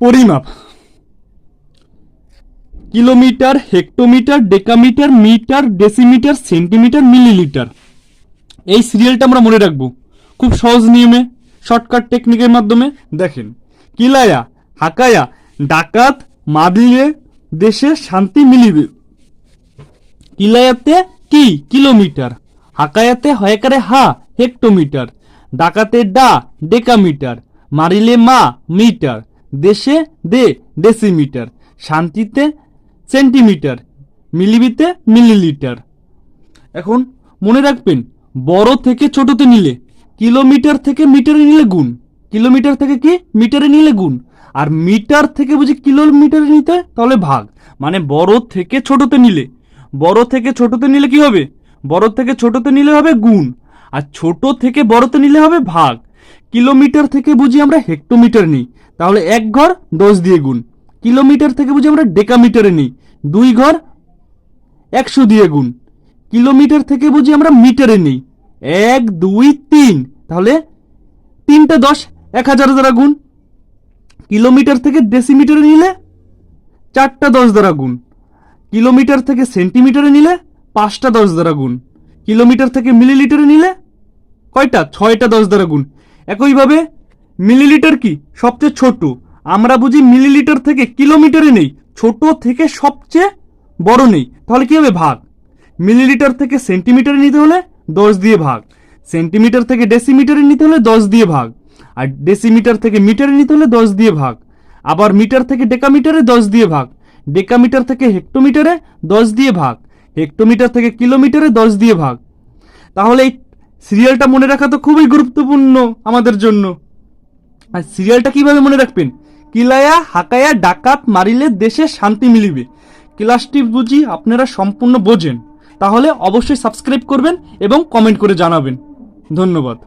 পরিমাপ। Kilometre, hectometre, decametre, metre, decimetre, centimetre, millilitre. এই সিরিয়ালটা আমরা মনে রাখব। খুব সহজ নিয়মে শর্টকাট টেকনিকের মাধ্যমে। দেখেন, কিলায়া, হাকায়া, ডাকাত মাদিলে দেশে শান্তি মিলিবে। কিলায়াতে কি? কিলোমিটার। হাকায়াতে হয়কারে হা, হেক্টোমিটার। ডাকাতে ডা, ডেকামিটার। মারিলে মা, মিটার। দেশে দে ডেসিমিটার শান্তিতে সেন্টিমিটার মিলিবিতে মিলিলিটার এখন মনে রাখবেন, বড় থেকে ছোটতে নিলে, কিলোমিটার থেকে মিটারে নিলে গুণ। কিলোমিটার থেকে কি? মিটারে নিলে গুণ। আর মিটার থেকে বুঝি কিলোমিটারে নিতে তাহলে ভাগ। মানে বড় থেকে ছোটতে নিলে, বড় থেকে ছোটতে নিলে কি হবে? বড় থেকে ছোটতে নিলে হবে গুণ। আর ছোট থেকে বড়তে নিলে হবে ভাগ। কিলোমিটার থেকে বুঝি আমরা হেক্টোমিটার নিই। তাহলে এক ঘর দশ দিয়ে গুণ। কিলোমিটার থেকে বুঝি আমরা ডেকামিটারে নিই। দুই ঘর একশো দিয়ে গুণ। কিলোমিটার থেকে বুঝি আমরা মিটারে নিই। এক, দুই, তিন। তাহলে তিনটা দশ, এক হাজার দ্বারা গুণ। কিলোমিটার থেকে ডেসিমিটারে নিলে চারটা দশ দ্বারা গুণ। কিলোমিটার থেকে সেন্টিমিটারে নিলে পাঁচটা দশ দ্বারা গুণ। কিলোমিটার থেকে মিলিলিটারে নিলে কয়টা? ছয়টা দশ দ্বারা গুণ। একইভাবে মিলিলিটার কি সবচেয়ে ছোট? আমরা বুঝি মিলিলিটার থেকে কিলোমিটারে নেই, ছোট থেকে সবচেয়ে বড় নেই। তাহলে কি হবে ভাগ? মিলিলিটার থেকে সেন্টিমিটারে নিতে হলে দশ দিয়ে ভাগ। সেন্টিমিটার থেকে ডেসিমিটারে নিতে হলে দশ দিয়ে ভাগ। আর ডেসিমিটার থেকে মিটারে নিতে হলে দশ দিয়ে ভাগ। আবার মিটার থেকে ডেকামিটারে দশ দিয়ে ভাগ। ডেকামিটার থেকে হেক্টোমিটারে দশ দিয়ে ভাগ। হেক্টোমিটার থেকে কিলোমিটারে দশ দিয়ে ভাগ। তাহলে এই সিরিয়ালটা মনে রাখা তো খুবই গুরুত্বপূর্ণ আমাদের জন্য। আর সিরিয়ালটা কীভাবে মনে রাখবেন? কিলায়া, হাকায়া, ডাকাত মারিলে দেশে শান্তি মিলিবে। ক্লাসটি বুঝি আপনারা সম্পূর্ণ বোঝেন। তাহলে অবশ্যই সাবস্ক্রাইব করবেন এবং কমেন্ট করে জানাবেন। ধন্যবাদ।